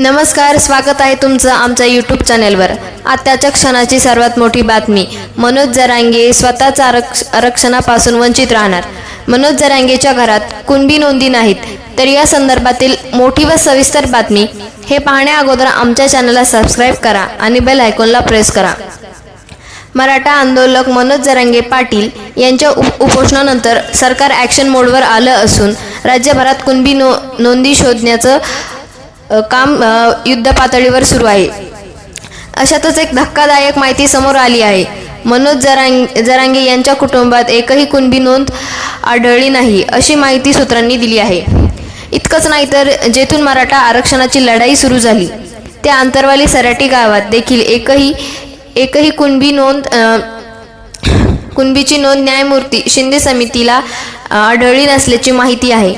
नमस्कार स्वागत आहे तुमचं आमच्या यूट्यूब चॅनेलवर आत्ताच्या क्षणाची सर्वात मोठी बातमी मनोज जरांगे स्वतःच आरक्ष आरक्षणापासून वंचित राहणार. मनोज जरांगेच्या घरात कुणबी नोंदी नाहीत तर या संदर्भातील मोठी व सविस्तर बातमी हे पाहण्या अगोदर आमच्या चॅनलला सबस्क्राईब करा आणि बेल आयकॉनला प्रेस करा. मराठा आंदोलक मनोज जरांगे पाटील यांच्या उप उपोषणानंतर सरकार ॲक्शन मोडवर आलं असून राज्यभरात कुणबी नो नोंदी शोधण्याचं काम युद्ध युद्धपातळीवर सुरू आहे. अशातच एक धक्कादायक माहिती समोर आली आहे. मनोज जरांग जरांगे यांच्या कुटुंबात एकही कुणबी नोंद आढळली नाही अशी माहिती सूत्रांनी दिली आहे. इतकंच नाही तर जेथून मराठा आरक्षणाची लढाई सुरू झाली त्या आंतरवाली सराटी गावात देखील एकही एकही कुणबी नोंद कुणबीची नोंद न्यायमूर्ती शिंदे समितीला आढळली नसल्याची माहिती आहे.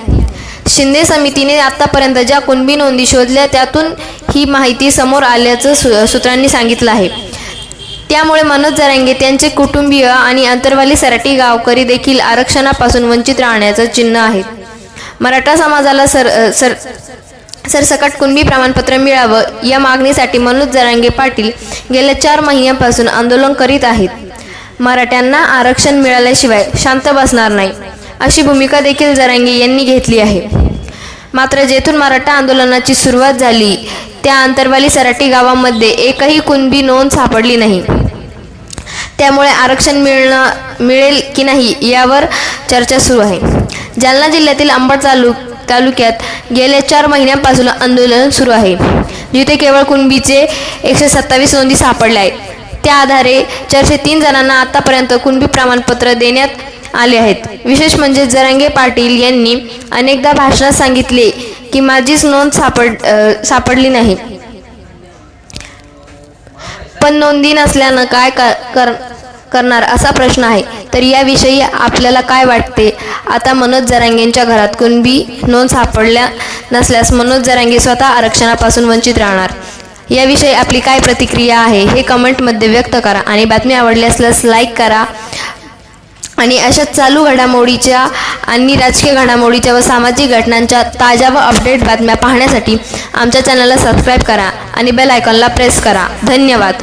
शिंदे समितीने आतापर्यंत ज्या कुणबी नोंदी शोधल्या त्यातून ही माहिती समोर आल्याचं सु सूत्रांनी सांगितलं आहे. त्यामुळे मनोज जरांगे त्यांचे कुटुंबीय आणि अंतरवाली सराटी गावकरी देखील आरक्षणापासून वंचित राहण्याचं चिन्ह आहे. मराठा समाजाला सर सर सरसकट कुणबी प्रमाणपत्र मिळावं या मागणीसाठी मनोज जरांगे पाटील गेल्या चार महिन्यांपासून आंदोलन करीत आहेत. मराठ्यांना आरक्षण मिळाल्याशिवाय शांत बसणार नाही. अशी भूमिका देखील जरांगे यांनी घेतली आहे. मात्र जेथून मराठा आंदोलनाची सुरुवात झाली त्या अंतरवाली सराटी गावामध्ये एकही कुणबी नोंद सापडली नाही. त्यामुळे आरक्षण मिळणं मिळेल की नाही यावर चर्चा सुरू आहे. जालना जिल्ह्यातील अंबड तालुक तालुक्यात गेल्या चार महिन्यांपासून आंदोलन सुरू आहे जिथे केवळ कुणबीचे एकशे सत्तावीस नोंदी सापडल्या आहेत. त्या आधारे चारशे तीन जणांना आतापर्यंत कुणबी प्रमाणपत्र देण्यात आले आहेत. विशेष म्हणजे जरांगे पाटील यांनी अनेकदा भाषणात सांगितले की माझीच नोंद सापड सापडली नाही. पण नोंदी नसल्यानं काय कर कर- करणार असा प्रश्न आहे. तर याविषयी आपल्याला काय वाटते? आता मनोज जरांगेंच्या घरात कुणबी नोंद सापडल्या नसल्यास मनोज जरांगे स्वतः आरक्षणापासून वंचित राहणार. याविषयी आपली काय प्रतिक्रिया आहे हे कमेंटमध्ये व्यक्त करा आणि बातमी आवडली असल्यास लाईक करा. आणि अशा चालू घडामोडीच्या आणि राजकीय घडामोडीच्या व सामाजिक घटनांच्या ताज्या व अपडेट बातम्या पाहण्यासाठी आमच्या चॅनलला सबस्क्राईब करा आणि बेल आयकॉनला प्रेस करा. धन्यवाद.